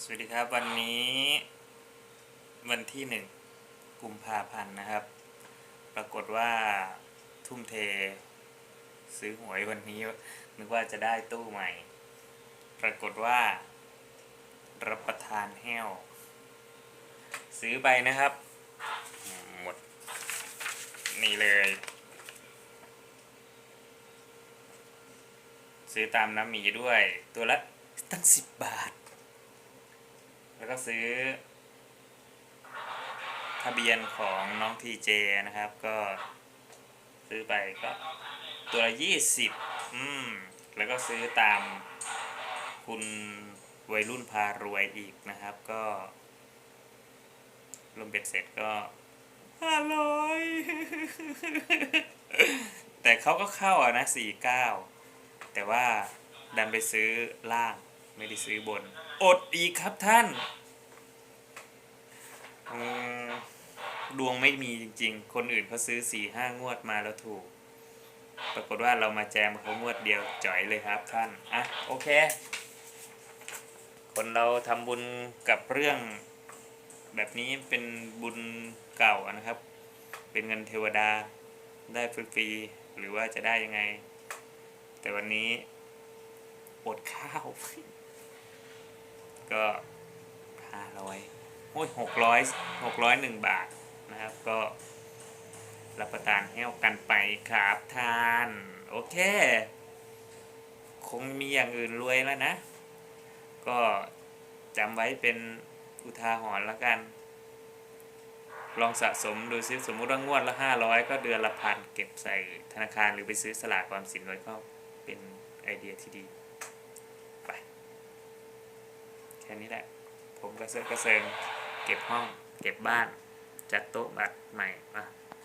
สวัสดีครับวันนี้วันที่หนึ่งกุมภาพันธ์นะครับ ปรากฏว่าทุ่มเท ซื้อหวยวันนี้นึกว่าจะได้ตู้ใหม่ ปรากฏว่า รับประทานแห้ว ซื้อไปนะครับ หมด นี่เลย ซื้อตามน้ำหมีด้วยตัวละตั้งสิบบาท แล้วก็ซื้อ ทะเบียนของน้องทีเจนะครับ ก็ซื้อไปก็ตัวละยี่สิบอืม แล้วก็ซื้อตามคุณวัยรุ่นพารวยอีกนะครับ ก็รวมเบ็ดเสร็จก็ห้าร้อยแต่เขาก็เข้าอะนะสี่เก้าแต่ว่าดันไปซื้อล่าง ไม่ได้ซื้อบน อดอีกครับท่าน ดวงไม่มีจริง ๆ คนอื่นเขาซื้อสี่ห้างวดมาแล้วถูก ปรากฏว่าเรามาแจมเขางวดเดียวจ่อยเลยครับท่าน อะ โอเค คนเราทำบุญกับเรื่อง แบบนี้เป็นบุญเก่านะครับ เป็นเงินเทวดาได้ฟรีๆหรือว่าจะได้ยังไง แต่วันนี้อดข้าว ก็ห้าร้อยโอ้ยหกร้อยหกร้อยหนึ่งบาทนะครับก็รับประทานแห้วกันไปครับทาน โอเค คงมีอย่างอื่นรวยแล้วนะ ก็จำไว้เป็นอุทาหรณ์แล้วกัน ลองสะสมดูซิสมมุติว่างวดละห้าร้อยก็เดือนละพันเก็บใส่ธนาคารหรือไปซื้อสลากความสินไว้ก็เป็นไอเดียที่ดี ไป แค่นี้แหละ ผมกระเซิงกระเซิง เก็บห้อง เก็บบ้าน จัดโต๊ะบัตรใหม่มา